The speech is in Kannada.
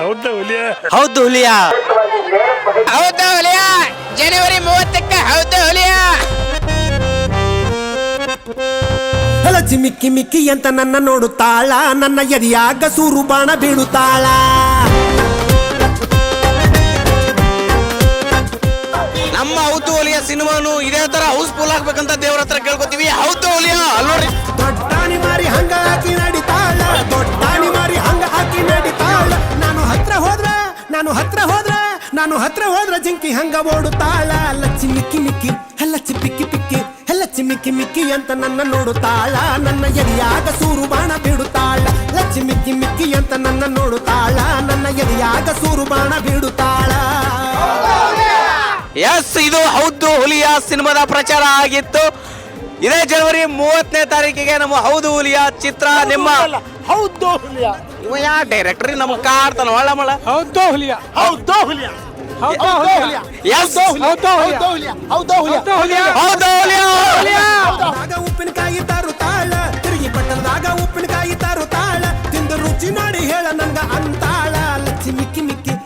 ಹೌದಾ ಹುಲಿಯ? ಹೌದು ಹುಲಿಯ. ಹೌದು ಹುಲಿಯ. ಜನವರಿ ಮೂವತ್ತಕ್ಕೆ ಹೌದು ಹುಲಿಯ. ಹಲ ಚಿಮಿಕ್ಕಿ ಮಿಕ್ಕಿ ಅಂತ ನನ್ನ ನೋಡುತ್ತಾಳ? ನನ್ನ ಎದಿಯಾಗ ಸೂರು ಬಾಣ ಬೀಳುತ್ತಾಳ? ನಮ್ಮ ಹೌದು ಹುಲಿಯ ಸಿನಿಮಾನು ಇದೇ ತರ ಹೌಸ್ಫುಲ್ ಆಗ್ಬೇಕಂತ ದೇವ್ರ ಹತ್ರ ಕೇಳ್ಕೊತೀವಿ. ಹೌದು ಹುಲಿಯ. ನಾನು ಹತ್ರ ಹೋದ್ರ, ನಾನು ಹತ್ರ ಹೋದ್ರ ಜಿಂಕಿ ಹಂಗ ಓಡುತ್ತಾಳ. ಲಚ್ಚಿ ಮಿಕ್ಕಿ ಮಿಕ್ಕಿ, ಹಲ್ಲಚ್ಚಿ ಪಿಕ್ಕಿ ಪಿಕ್ಕಿ, ಹಲ್ಲಚ್ಚಿ ಮಿಕ್ಕಿ ಮಿಕ್ಕಿ ಅಂತ ನನ್ನ ನೋಡುತ್ತಾಳ. ನನ್ನ ಎದೆಯಾಗ ಸೂರು ಬಾಣ ಬಿಡುತ್ತಾಳ. ಲಚ್ಚಿ ಮಿಕ್ಕಿ ಮಿಕ್ಕಿ ಅಂತ ನನ್ನ ನೋಡುತ್ತಾಳ. ನನ್ನ ಎದೆಯಾಗ ಸೂರು ಬಾಣ ಬಿಡುತ್ತಾಳ. ಎಸ್ ಇದು ಹೌದು ಹುಲಿಯ ಸಿನಿಮಾದ ಪ್ರಚಾರ ಆಗಿತ್ತು. ಇದೇ ಜನವರಿ ಮೂವತ್ತನೇ ತಾರೀಕಿಗೆ ನಮ್ಮ ಹೌದು ಹುಲಿಯ ಚಿತ್ರ ನಿಮ್ಮ ಹೌದು ಹುಲಿಯ ಇವ ಯಾ ಡೈರೆಕ್ಟರ್ ನಮ್ಮ ಕಾಡ್ತಾನ ಒಳ್ಳ ಮಳ ಹೌದು ಹುಲಿಯ ಹೌದು ಹುಲಿಯ ಹೌದು ಹುಲಿಯ ಎಸ್ ಹೌದು ಹುಲಿಯ ಹೌದು ಹುಲಿಯ ಹೌದು ಹುಲಿಯ ಹೌದು ಹುಲಿಯ